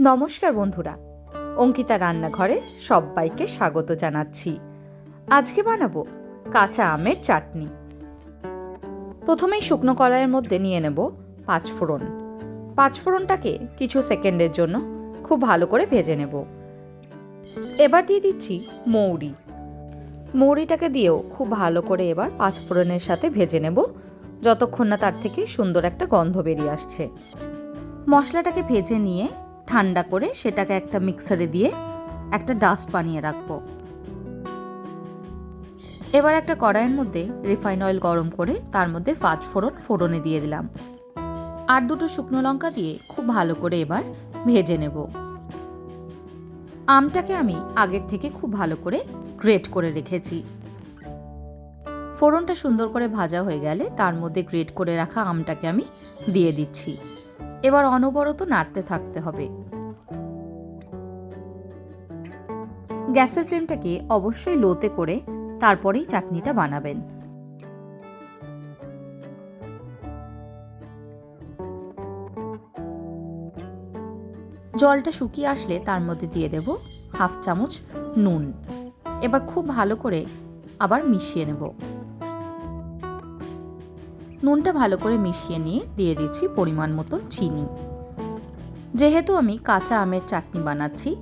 নমস্কার বন্ধুরা, অঙ্কিতা রান্নাঘরে সবাইকে স্বাগত জানাচ্ছি। আজকে বানাবো কাঁচা আমের চাটনি। প্রথমেই শুকনো কলাইয়ের মধ্যে নিয়ে নেব পাঁচফোড়ন। পাঁচফোড়নটাকে কিছু সেকেন্ডের জন্য খুব ভালো করে ভেজে নেব। এবার দিয়ে দিচ্ছি মৌরি। মৌরিটাকে দিয়েও খুব ভালো করে এবার পাঁচফোড়নের সাথে ভেজে নেব, যতক্ষণ না তার থেকে সুন্দর একটা গন্ধ বেরিয়ে আসছে। মশলাটাকে ভেজে নিয়ে ঠান্ডা করে সেটাকে একটা মিক্সারে দিয়ে একটা ডাস্ট বানিয়ে রাখব। এবার একটা কড়াইয়ের মধ্যে রিফাইন অয়েল গরম করে তার মধ্যে পাঁচ ফোড়ন ফোড়নে দিয়ে দিলাম। আর দুটো শুকনো লঙ্কা দিয়ে খুব ভালো করে এবার ভেজে নেব। আমটাকে আমি আগের থেকে খুব ভালো করে গ্রেট করে রেখেছি। ফোড়নটা সুন্দর করে ভাজা হয়ে গেলে তার মধ্যে গ্রেট করে রাখা আমটাকে আমি দিয়ে দিচ্ছি। এবার অনবরত নাড়তে থাকতে হবে। গ্যাসের ফ্লেমটাকে অবশ্যই লোতে করে তারপরেই চাটনিটা বানাবেন। জলটা শুকিয়ে আসলে তার মধ্যে দিয়ে দেব হাফ চামচ নুন। এবার খুব ভালো করে আবার মিশিয়ে নেব। নুনটা ভালো করে মিশিয়ে নিয়ে দিয়ে দিচ্ছি পরিমাণ মতো চিনি। যেহেতু আমি কাঁচা আমের চাটনি বানাচ্ছি,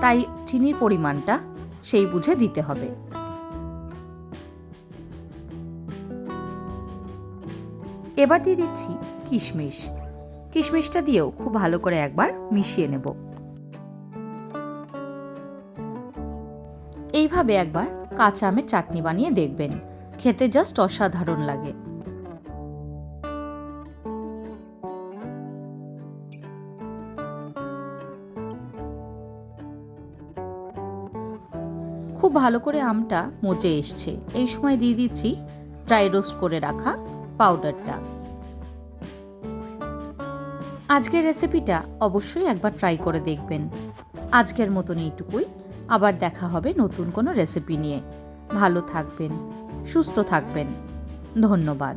তাই চিনির পরিমাণটা সেই বুঝে দিতে হবে। এবার দিয়ে দিচ্ছি কিশমিশ। কিশমিশটা দিয়েও খুব ভালো করে একবার মিশিয়ে নেব। এইভাবে একবার কাঁচা আমের চাটনি বানিয়ে দেখবেন। খেতে জাস্ট অসাধারণ লাগে। খুব ভালো করে আমটা মজে এসছে। এই সময় দিয়ে দিচ্ছি ড্রাই রোস্ট করে রাখা পাউডারটা আজকের রেসিপিটা অবশ্যই একবার ট্রাই করে দেখবেন। আজকের মতন এইটুকুই। আবার দেখা হবে নতুন কোনো রেসিপি নিয়ে। ভালো থাকবেন, সুস্থ থাকবেন। ধন্যবাদ।